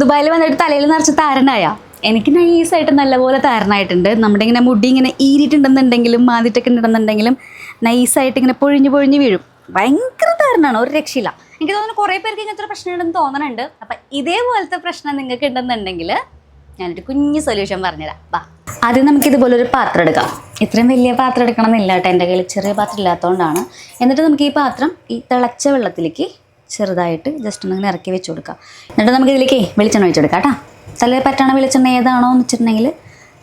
ദുബായിൽ വന്നിട്ട് തലയിൽ നിറച്ച് താരനായ. എനിക്ക് നൈസായിട്ട് നല്ലപോലെ താരനായിട്ടുണ്ട്. നമ്മുടെ ഇങ്ങനെ മുടി ഇങ്ങനെ ഈരിട്ടുണ്ടെന്നുണ്ടെങ്കിലും മാതിട്ടൊക്കെ ഉണ്ടെന്നുണ്ടെങ്കിലും നൈസായിട്ട് ഇങ്ങനെ പൊഴിഞ്ഞ് പൊഴിഞ്ഞ് വീഴും. ഭയങ്കര താരനാണ് ഒരു രക്ഷയില്ല. എനിക്ക് തോന്നുന്നു കുറേ പേർക്ക് ഇങ്ങനത്തെ ഒരു പ്രശ്നം ഉണ്ടെന്ന് തോന്നുന്നുണ്ട് അപ്പം ഇതേപോലത്തെ പ്രശ്നം നിങ്ങൾക്ക് ഉണ്ടെന്നുണ്ടെങ്കിൽ ഞാനൊരു കുഞ്ഞ് സൊല്യൂഷൻ പറഞ്ഞുതരാം. വാ ആദ്യം നമുക്ക് ഇതുപോലെ ഒരു പാത്രം എടുക്കാം. ഇത്രയും വലിയ പാത്രം എടുക്കണം എന്നില്ല കേട്ടോ. എന്റെ കയ്യിൽ ചെറിയ പാത്രം ഇല്ലാത്തതുകൊണ്ടാണ്. എന്നിട്ട് നമുക്ക് ഈ പാത്രം ഈ തിളച്ച വെള്ളത്തിലേക്ക് ചെറുതായിട്ട് ജസ്റ്റ് ഒന്ന് ഇറക്കി വെച്ച് കൊടുക്കാം. എന്നിട്ട് നമുക്ക് ഇതിലേക്ക് വെളിച്ചെണ്ണ ഒഴിച്ച് കൊടുക്കാം കേട്ടോ. തലയിൽ പറ്റണ വെളിച്ചെണ്ണ ഏതാണോ എന്ന് വെച്ചിട്ടുണ്ടെങ്കിൽ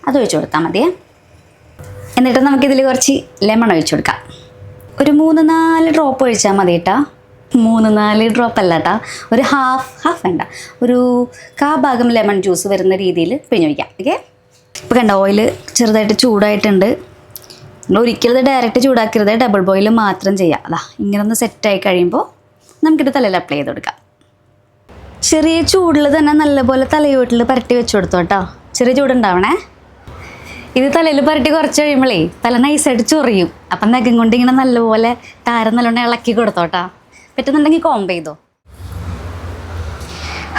അത് ഒഴിച്ച് കൊടുത്താൽ മതിയേ. എന്നിട്ട് നമുക്കിതിൽ കുറച്ച് ലെമൺ ഒഴിച്ച് കൊടുക്കാം. ഒരു മൂന്ന് നാല് ഡ്രോപ്പ് ഒഴിച്ചാൽ മതി കേട്ടോ. മൂന്ന് നാല് ഡ്രോപ്പ് അല്ല കേട്ടോ. ഒരു ഹാഫ് ഹാഫ് വേണ്ട. ഒരു കാ ഭാഗം ലെമൺ ജ്യൂസ് വരുന്ന രീതിയിൽ പിഴിഞ്ഞൊഴിക്കാം ഓക്കെ ഇപ്പോൾ കണ്ട ഓയിൽ ചെറുതായിട്ട് ചൂടായിട്ടുണ്ട്. നമ്മൾ ഒരിക്കലും ഡയറക്റ്റ് ചൂടാക്കരുത്. ഡബിൾ ബോയിൽ മാത്രം ചെയ്യാം. അതാ ഇങ്ങനെ ഒന്ന് സെറ്റായി കഴിയുമ്പോൾ നമുക്കിത് തലയിൽ അപ്ലൈ ചെയ്ത് കൊടുക്കാം. ചെറിയ ചൂടിൽ തന്നെ നല്ലപോലെ തലയോട്ടിൽ പരട്ടി വെച്ച് കൊടുത്തു കേട്ടോ ചെറിയ ചൂടുണ്ടാവണേ. ഇത് തലയിൽ പരട്ടി കുറച്ച് കഴിയുമ്പോഴേ തല നൈസായിട്ട് ചൊറിയും. അപ്പം നഖം കൊണ്ട് ഇങ്ങനെ നല്ലപോലെ താരം നല്ലോണം ഇളക്കി കൊടുത്തോട്ടാ പറ്റുന്നുണ്ടെങ്കിൽ കോംബ് ചെയ്തോ.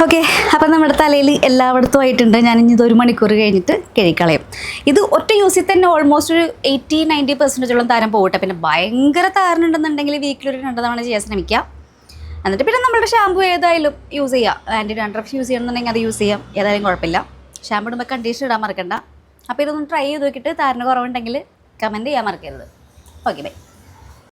ഓക്കെ അപ്പം നമ്മുടെ തലയിൽ എല്ലായിടത്തും ആയിട്ടുണ്ട്. ഞാൻ ഇനി ഒരു മണിക്കൂർ കഴിഞ്ഞിട്ട് കഴുകിക്കളയും. ഇത് ഒറ്റ യൂസിൽ തന്നെ ഓൾമോസ്റ്റ് ഒരു എയ്റ്റി നയന്റി പെർസെന്റേജോളം താരം പോകട്ടെ പിന്നെ ഭയങ്കര താരനുണ്ടെന്നുണ്ടെങ്കിൽ വീക്കിലൊരു രണ്ട് തവണ ചെയ്യാൻ ശ്രമിക്കാം. എന്നിട്ട് പിന്നെ നമ്മളുടെ ഷാമ്പു ഏതായാലും യൂസ് ചെയ്യാം. ആന്റി ഡാൻഡ്രഫ് യൂസ് ചെയ്യണമെന്നുണ്ടെങ്കിൽ അത് യൂസ് ചെയ്യാം. ഏതായാലും കുഴപ്പമില്ല. ഷാമ്പു ഇടുമ്പോൾ കണ്ടീഷൻ ഇടാൻ മറക്കണ്ട. അപ്പോൾ ഇതൊന്ന് ട്രൈ ചെയ്ത് നോക്കിയിട്ട് താരന് കുറവുണ്ടെങ്കിൽ കമന്റ് ചെയ്യാൻ മറക്കരുത്. Okay bye